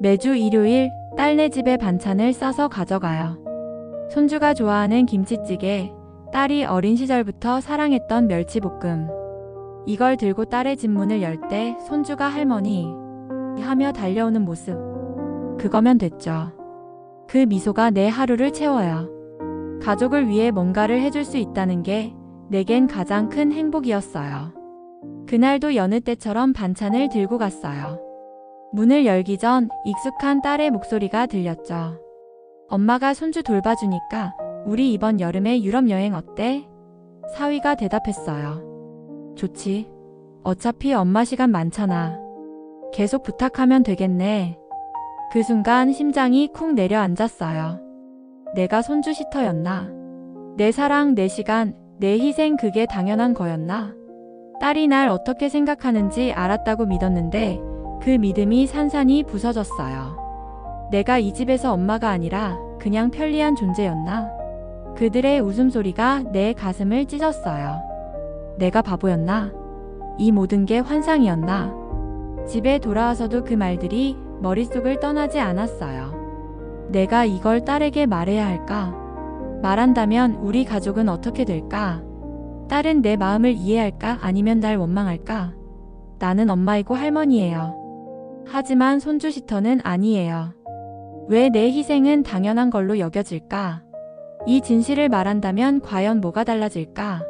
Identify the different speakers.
Speaker 1: 매주 일요일 딸네 집에 반찬을 싸서 가져가요. 손주가 좋아하는 김치찌개, 딸이 어린 시절부터 사랑했던 멸치볶음. 이걸 들고 딸의 집 문을 열 때 손주가 할머니 하며 달려오는 모습. 그거면 됐죠. 그 미소가 내 하루를 채워요. 가족을 위해 뭔가를 해줄 수 있다는 게 내겐 가장 큰 행복이었어요. 그날도 여느 때처럼 반찬을 들고 갔어요. 문을 열기 전 익숙한 딸의 목소리가 들렸죠. 엄마가 손주 돌봐주니까 우리 이번 여름에 유럽 여행 어때? 사위가 대답했어요. 좋지. 어차피 엄마 시간 많잖아. 계속 부탁하면 되겠네. 그 순간 심장이 쿵 내려앉았어요. 내가 손주 시터였나? 내 사랑, 내 시간, 내 희생 그게 당연한 거였나? 딸이 날 어떻게 생각하는지 알았다고 믿었는데 그 믿음이 산산이 부서졌어요. 내가 이 집에서 엄마가 아니라 그냥 편리한 존재였나? 그들의 웃음소리가 내 가슴을 찢었어요. 내가 바보였나? 이 모든 게 환상이었나? 집에 돌아와서도 그 말들이 머릿속을 떠나지 않았어요. 내가 이걸 딸에게 말해야 할까? 말한다면 우리 가족은 어떻게 될까? 딸은 내 마음을 이해할까? 아니면 날 원망할까? 나는 엄마이고 할머니예요. 하지만 손주 시터는 아니에요. 왜 내 희생은 당연한 걸로 여겨질까? 이 진실을 말한다면 과연 뭐가 달라질까?